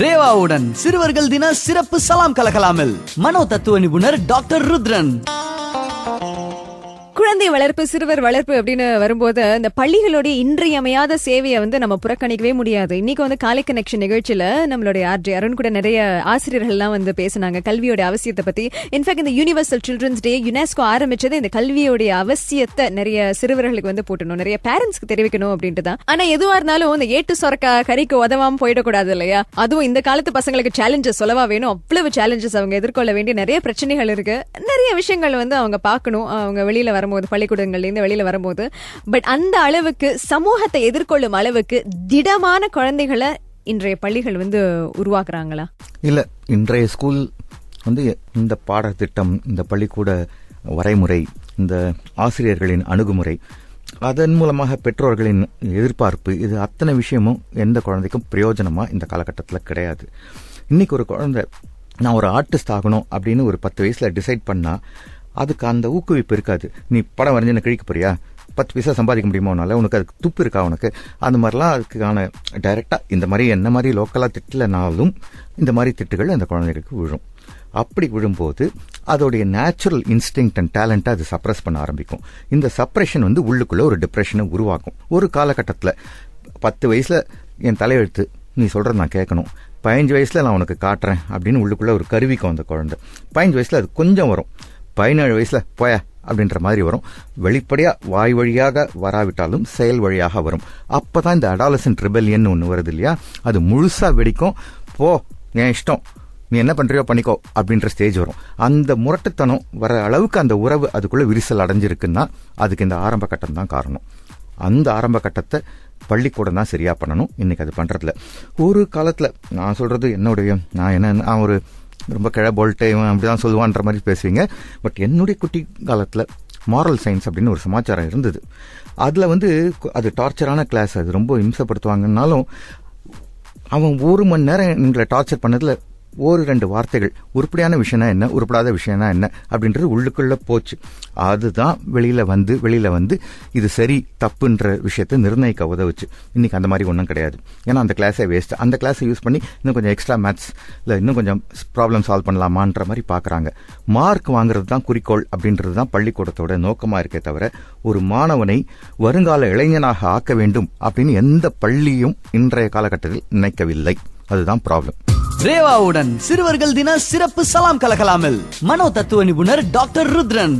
ரேவாவுடன் சிறுவர்கள் தின சிறப்பு சலாம் கலகலாமில் மனோ தத்துவ நிபுணர் டாக்டர் ருத்ரன். குழந்தை வளர்ப்பு சிறுவர் வளர்ப்பு அப்படின்னு வரும்போது இந்த பள்ளிகளுடைய இன்றியமையாத சேவையை வந்து நம்ம புறக்கணிக்கவே முடியாது. இன்னைக்கு வந்து காலை கனெக்ஷன் நிகழ்ச்சியில நம்மளுடைய ஆர்ஜே அருண் கூட நிறைய ஆசிரியர்கள்லாம் வந்து பேசினாங்க. கல்வியோட அவசியத்தை பத்தி. இன்ஃபேக்ட் இந்த யூனிவர்சல் சில்ட்ரன்ஸ் டே யுனெஸ்கோ ஆரம்பிச்சது இந்த கல்வியோடைய அவசியத்தை நிறைய சிறுவர்களுக்கு வந்து போட்டணும் நிறைய பேரண்ட்ஸ்க்கு தெரிவிக்கணும் அப்படின்ட்டு தான். ஆனா எதுவா இருந்தாலும் இந்த ஏட்டு சொரக்கா கறிக்கு உதவாம போயிடக்கூடாது இல்லையா? அதுவும் இந்த காலத்து பசங்களுக்கு சேலஞ்சஸ் சொல்லவா வேணும்? அவ்வளவு சேலஞ்சஸ் அவங்க எதிர்கொள்ள வேண்டிய நிறைய பிரச்சனைகள் இருக்கு. நிறைய விஷயங்கள் வந்து அவங்க பார்க்கணும். அவங்க வெளியில வரும்போது பள்ளிக்கூடங்கள்லேருந்து வெளியில் வரும்போது பட் அந்த அளவுக்கு சமூகத்தை எதிர்கொள்ளும் அளவுக்கு திடமான குழந்தைகளை இன்றைய பள்ளிகள் வந்து உருவாக்குறாங்களா? இல்லை இன்றைய ஸ்கூல் வந்து இந்த பாடத்திட்டம் இந்த பள்ளிக்கூட வரைமுறை இந்த ஆசிரியர்களின் அணுகுமுறை அதன் மூலமாக பெற்றோர்களின் எதிர்பார்ப்பு இது அத்தனை விஷயமும் எந்த குழந்தைக்கும் பிரயோஜனமாக இந்த காலகட்டத்தில் கிடையாது. இன்னைக்கு ஒரு குழந்தை நான் ஒரு ஆர்டிஸ்ட் ஆகணும் அப்படின்னு ஒரு பத்து வயசில் டிசைட் பண்ணால் அதுக்கு அந்த ஊக்குவிப்பு இருக்காது. நீ படம் வரைஞ்சு என்ன கிழிக்க போறியா? பத்து பைசா சம்பாதிக்க முடியுமோனால உனக்கு அதுக்கு துப்பு இருக்கா உனக்கு? அந்த மாதிரிலாம் அதுக்கான டைரெக்டாக இந்த மாதிரி என்ன மாதிரி லோக்கலாக திட்டலைனாலும் இந்த மாதிரி திட்டுகள் அந்த குழந்தைகளுக்கு விழும். அப்படி விழும்போது அதோடைய நேச்சுரல் இன்ஸ்டிங் அண்ட் டேலண்ட்டை அது சப்ரஸ் பண்ண ஆரம்பிக்கும். இந்த சப்ரெஷன் வந்து உள்ளுக்குள்ள ஒரு டிப்ரெஷனை உருவாக்கும். ஒரு காலகட்டத்தில் பத்து வயசில் என் தலையெழுத்து நீ சொல்கிறத நான் கேட்கணும். பதினஞ்சு வயசில் நான் உனக்கு காட்டுறேன் அப்படின்னு உள்ளுக்குள்ள ஒரு கருவிக்கும் அந்த குழந்தை. பதினஞ்சு வயசில் அது கொஞ்சம் வரும். பதினேழு வயசுல போய அப்படின்ற மாதிரி வரும். வெளிப்படையா வாய் வழியாக வராவிட்டாலும் செயல் வழியாக வரும். அப்பதான் இந்த அடாலசன்ட் ரிபெலியன் ஒன்று வருது இல்லையா? அது முழுசா வெடிக்கும். போ என் இஷ்டம். நீ என்ன பண்ணுறியோ பண்ணிக்கோ அப்படின்ற ஸ்டேஜ் வரும். அந்த முரட்டுத்தனம் வர அளவுக்கு அந்த உறவு அதுக்குள்ள விரிசல் அடைஞ்சிருக்குன்னா அதுக்கு இந்த ஆரம்ப கட்டம் தான் காரணம். அந்த ஆரம்ப கட்டத்தை பள்ளிக்கூடம் தான் சரியாக பண்ணணும். இன்னைக்கு அது பண்ணுறதுல ஒரு காலத்தில் நான் சொல்கிறது என்னுடைய நான் என்ன நான் ஒரு ரொம்ப கிழ போல்ட்டு இவன் அப்படிதான் சொல்லுவான்ற மாதிரி பேசுவீங்க. பட் என்னுடைய குட்டி காலத்தில் மாரல் சயின்ஸ் அப்படின்னு ஒரு சமாச்சாரம் இருந்தது. அதில் வந்து அது டார்ச்சரான கிளாஸ் அது ரொம்ப இம்சப்படுத்துவாங்கன்னாலும் அவன் ஒரு மணி நேரம் எங்களை டார்ச்சர் பண்ணதில் ஒரு ரெண்டு வார்த்தைகள். உருப்படியான விஷயம்னா என்ன? உருப்படாத விஷயம்னா என்ன? அப்படின்றது உள்ளுக்குள்ள போச்சு. அதுதான் வெளியில வந்து வெளியில வந்து இது சரி தப்புன்ற விஷயத்தை நிர்ணயிக்க உதவுச்சு. இன்னைக்கு அந்த மாதிரி ஒன்றும் கிடையாது. ஏன்னா அந்த கிளாஸே வேஸ்ட் அந்த கிளாஸை யூஸ் பண்ணி இன்னும் கொஞ்சம் எக்ஸ்ட்ரா மேத்ஸ் இல்லை இன்னும் கொஞ்சம் ப்ராப்ளம் சால்வ் பண்ணலாமான்ற மாதிரி பார்க்குறாங்க மார்க் வாங்குறது தான் குறிக்கோள் அப்படின்றது தான் பள்ளிக்கூடத்தோட நோக்கமாக இருக்கே தவிர ஒரு மாணவனை வருங்கால இளைஞனாக ஆக்க வேண்டும் அப்படின்னு எந்த பள்ளியும் இன்றைய காலகட்டத்தில் நினைக்கவில்லை. அதுதான் ப்ராப்ளம் ரேவாவுடன் சிறுவர்கள் தின சிறப்பு சலாம் கலகலாமில் மனோ தத்துவ நிபுணர் டாக்டர் ருத்ரன்.